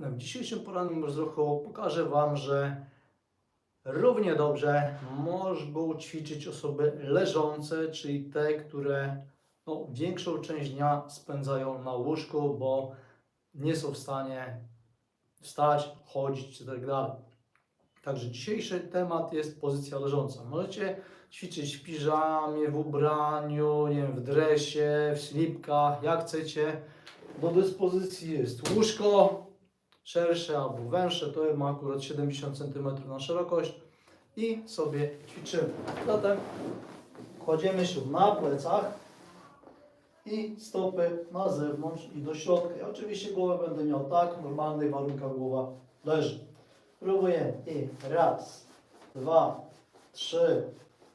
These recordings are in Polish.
W dzisiejszym porannym rozruchu pokażę Wam, że równie dobrze mogą ćwiczyć osoby leżące, czyli te, które no, większą część dnia spędzają na łóżku, bo nie są w stanie wstać, chodzić czy tak. Także dzisiejszy temat jest pozycja leżąca. Możecie ćwiczyć w piżamie, w ubraniu, nie wiem, w dresie, w slipkach, jak chcecie. Do dyspozycji jest łóżko, szersze albo węższe, to ma akurat 70 cm na szerokość i sobie ćwiczymy. Zatem kładziemy się na plecach i stopy na zewnątrz i do środka. Ja oczywiście głowę będę miał tak, w normalnych warunkach głowa leży. Próbujemy i raz, dwa, trzy,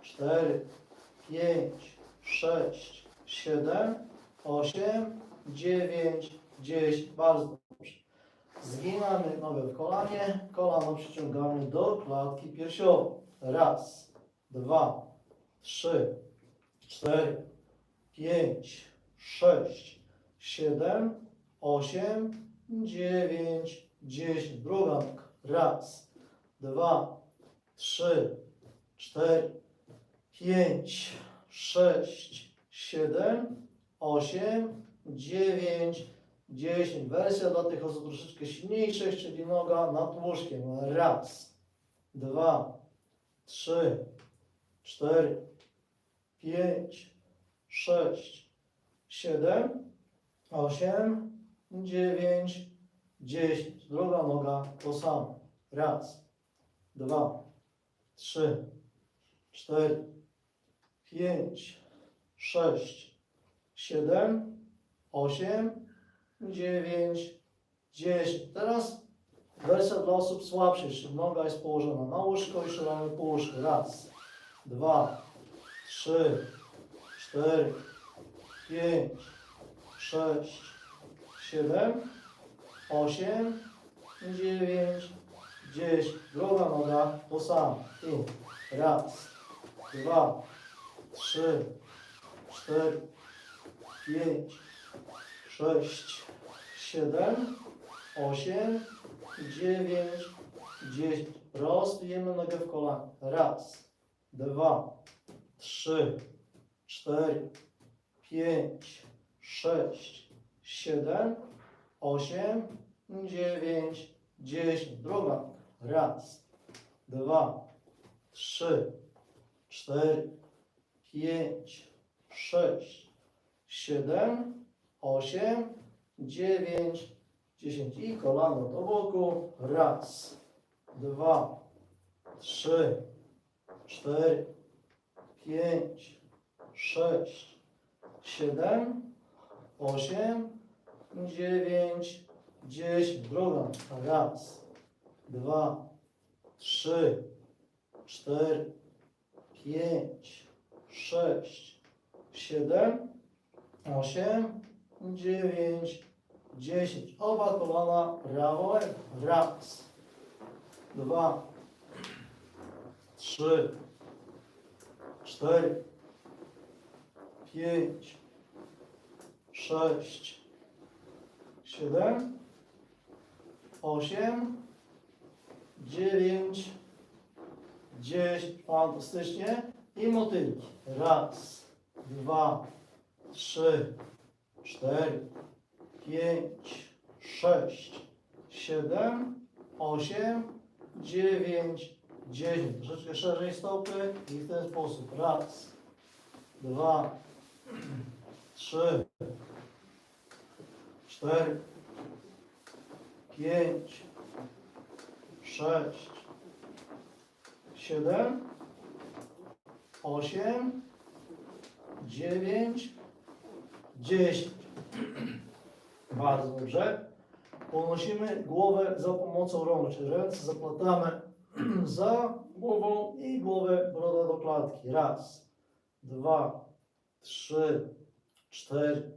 cztery, pięć, sześć, siedem, osiem, dziewięć, dziesięć. Bardzo dobrze. Zginamy nogę w kolanie, kolano przyciągamy do klatki piersiowej. Raz, dwa, trzy, cztery, pięć, sześć, siedem, osiem, dziewięć, dziesięć. Druga noga. Raz, dwa, trzy, cztery, pięć, sześć, siedem, osiem, dziewięć, dziesięć. Wersja dla tych osób troszeczkę silniejszych, czyli noga nad łóżkiem. Raz, dwa, trzy, cztery, pięć, sześć, siedem, osiem, dziewięć, dziesięć. Druga noga to samo. Raz, dwa, trzy, cztery, pięć, sześć, siedem, osiem, dziewięć, dziesięć. Teraz wersja dla osób słabszych, czyli noga jest położona na łóżko i szalamy po łóżku. Raz, dwa, trzy, cztery, pięć, sześć, siedem, osiem, dziewięć, dziesięć. Druga noga to samo. I raz, dwa, trzy, cztery, pięć, sześć, siedem, osiem, dziewięć, dziesięć. Rozwijemy nogę w kolanie. Raz, dwa, trzy, cztery, pięć, sześć, siedem, osiem, dziewięć, dziesięć. Druga. Raz, dwa, trzy, cztery, pięć, sześć, siedem, osiem, dziewięć, dziesięć. I kolano do boku. Raz, dwa, trzy, cztery, pięć, sześć, siedem, osiem, dziewięć, dziesięć. Druga. Raz, dwa, trzy, cztery, pięć, sześć, siedem, osiem, dziewięć, dziesięć. Oba kolana prawo. Raz, dwa, trzy, cztery, pięć, sześć, siedem, osiem, dziewięć, dziesięć. Fantastycznie. I motylki. Raz, dwa, trzy, cztery, pięć, sześć, siedem, osiem, dziewięć, dziesięć. Troszeczkę szerzej stopy i w ten sposób. Raz, dwa, trzy, cztery, pięć, sześć, siedem, osiem, dziewięć, dziesięć. Bardzo dobrze. Unosimy głowę za pomocą rąk, czyli ręce zaplatamy za głową i głowę broda do klatki. Raz, dwa, trzy, cztery,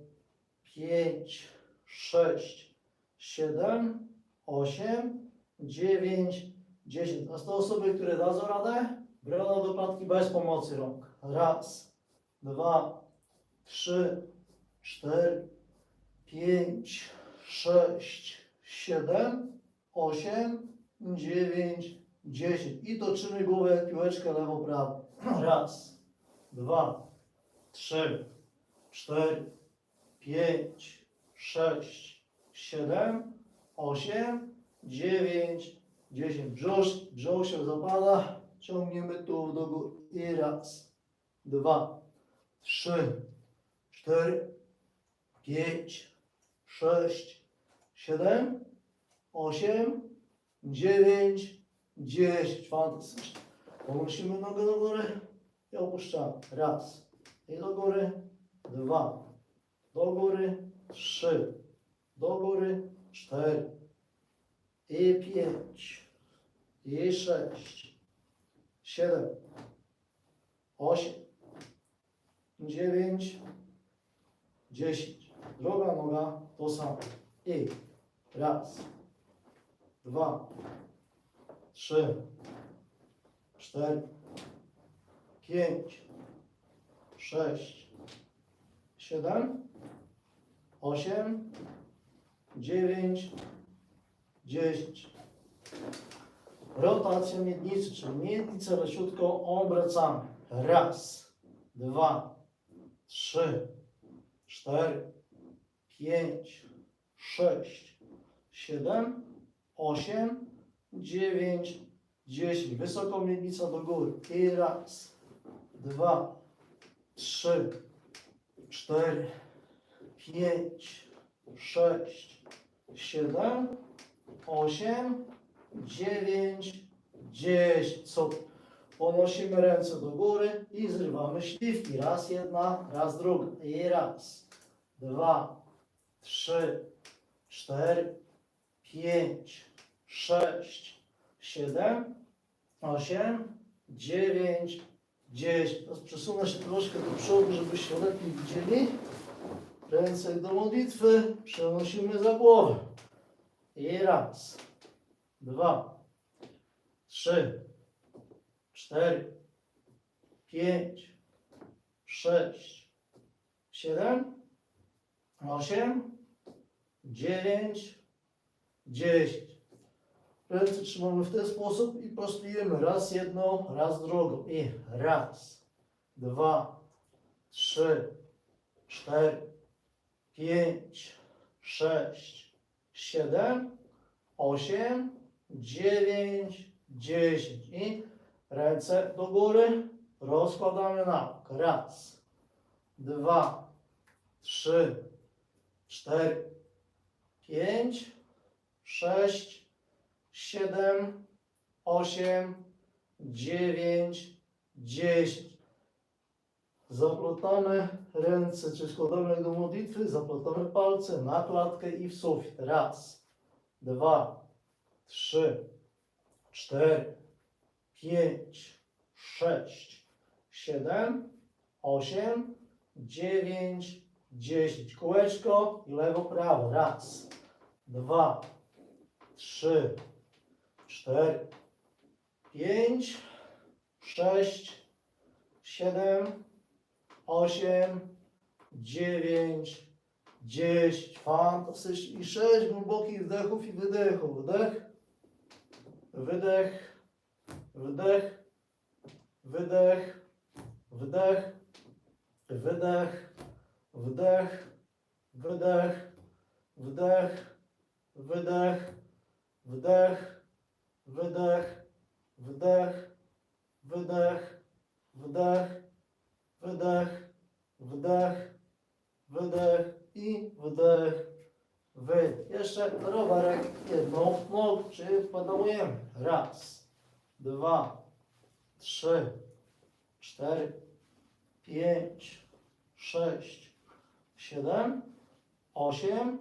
pięć, sześć, siedem, osiem, dziewięć, dziesięć. A te osoby, które dadzą radę, broda do klatki bez pomocy rąk. Raz, dwa, trzy, cztery, pięć, sześć, siedem, osiem, dziewięć, dziesięć. I toczymy głowę piłeczkę lewo-prawo. Raz, dwa, trzy, cztery, pięć, sześć, siedem, osiem, dziewięć, dziesięć. Brzusz, brzuch się zapada. Ciągniemy tu do góry. I raz, dwa, trzy, cztery, pięć, sześć, siedem, osiem, dziewięć, dziesięć. Fantastycznie. Unosimy nogę do góry i opuszczamy. Raz. I do góry. Dwa. Do góry. Trzy. Do góry. Cztery. I pięć. I sześć. Siedem. Osiem. Dziewięć. Dziesięć. Druga noga to samo. I raz. Dwa. Trzy. Cztery. Pięć. Sześć. Siedem. Osiem. Dziewięć. Dziesięć. Rotacja miednicy, czyli miednicę leciutko obracamy. Raz, dwa, trzy, cztery, pięć, sześć, siedem, osiem, dziewięć, dziesięć. Wysoko miednica do góry. I raz, dwa, trzy, cztery, pięć, sześć, siedem, osiem, dziewięć, dziesięć. Co? Ponosimy ręce do góry i zrywamy śliwki. Raz jedna, raz druga. I raz, dwa, trzy, cztery, pięć, sześć, siedem, osiem, dziewięć, dziesięć. Teraz przesunę się troszkę do przodu, żebyście lepiej widzieli. Ręce do modlitwy przenosimy za głowę. I raz, dwa, trzy, cztery, pięć, sześć, siedem, osiem, dziewięć, dziesięć. Ręce trzymamy w ten sposób i prostujemy raz jedną, raz drugą. I raz, dwa, trzy, cztery, pięć, sześć, siedem, osiem, dziewięć, dziesięć. I ręce do góry rozkładamy na. Raz, dwa, trzy, cztery, pięć, sześć, siedem, osiem, dziewięć, dziesięć. Zaplatamy ręce, czy składamy do modlitwy, zaplatamy palce na klatkę i w sufit. Raz, dwa, trzy, cztery, pięć, sześć, siedem, osiem, dziewięć, dziesięć. Kółeczko i lewo, prawo. Raz, dwa, trzy, cztery, pięć, sześć, siedem, osiem, dziewięć, dziesięć. Fantastycznie. I sześć głębokich wdechów i wydechów. Wdech, wydech, wdech, wydech, wdech, wydech, wdech, wydech, wdech, wydech, wdech, wydech, wdech, wydech, wdech, wydech, wdech, wydech i wdech, wydech. Jeszcze rowerek jedną nogą, czyli pedałujemy. Raz, dwa, trzy, cztery, pięć, sześć, siedem, osiem,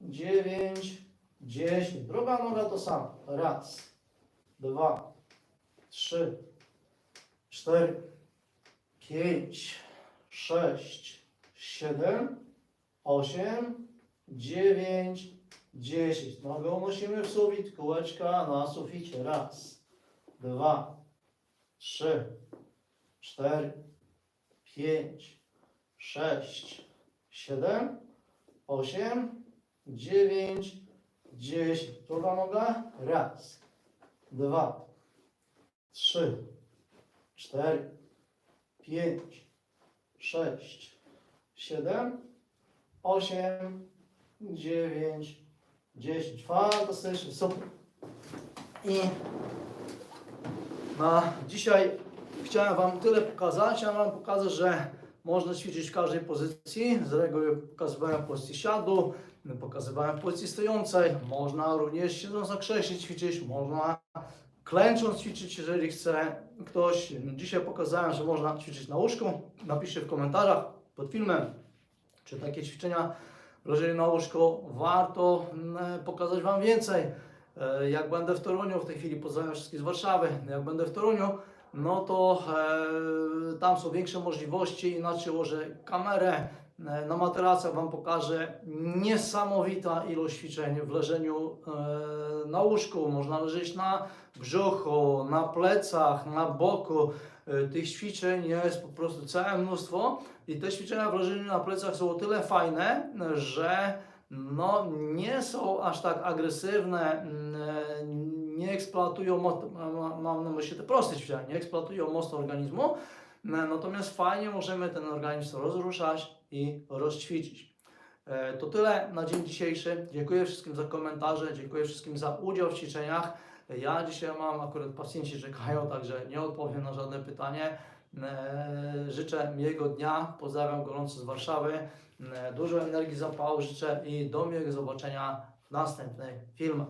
dziewięć, dziesięć. Druga noga to samo. Raz, dwa, trzy, cztery, pięć, sześć, siedem, osiem, dziewięć, dziesięć. Nogę unosimy w sufit, kółeczka na suficie. Raz, dwa, trzy, cztery, pięć, sześć, siedem, osiem, dziewięć, dziesięć. Druga noga. Raz, dwa, trzy, cztery, pięć, sześć, siedem, osiem, dziewięć, dziesięć. Fantastycznie, super. I na dzisiaj chciałem Wam tyle pokazać. Chciałem Wam pokazać, że można ćwiczyć w każdej pozycji. Z reguły pokazywałem pozycji siadu, pokazywałem pozycji stojącej. Można również siedząc na krześle ćwiczyć, można klęcząc ćwiczyć, jeżeli chce ktoś. Dzisiaj pokazałem, że można ćwiczyć na łóżku. Napiszcie w komentarzach pod filmem, czy takie ćwiczenia leżeli na łóżku. Warto mm, pokazać Wam więcej. E, Jak będę w Toruniu, w tej chwili pozdrawiam wszystkich z Warszawy, jak będę w Toruniu, no to e, tam są większe możliwości, inaczej ułożę kamerę, e, na materacach Wam pokażę niesamowita ilość ćwiczeń w leżeniu e, na łóżku, można leżeć na brzuchu, na plecach, na boku, e, tych ćwiczeń jest po prostu całe mnóstwo i te ćwiczenia w leżeniu na plecach są o tyle fajne, że no, nie są aż tak agresywne, mm, e, nie eksploatują, mam na myśli te proste ćwiczenia, nie eksploatują mocno organizmu, n- natomiast fajnie możemy ten organizm rozruszać i rozćwiczyć. E, To tyle na dzień dzisiejszy. Dziękuję wszystkim za komentarze, dziękuję wszystkim za udział w ćwiczeniach. Ja dzisiaj mam, akurat pacjenci czekają, także nie odpowiem na żadne pytanie. E, Życzę miłego dnia, pozdrawiam gorąco z Warszawy. E, Dużo energii, zapału życzę i do miłego zobaczenia w następnych filmach.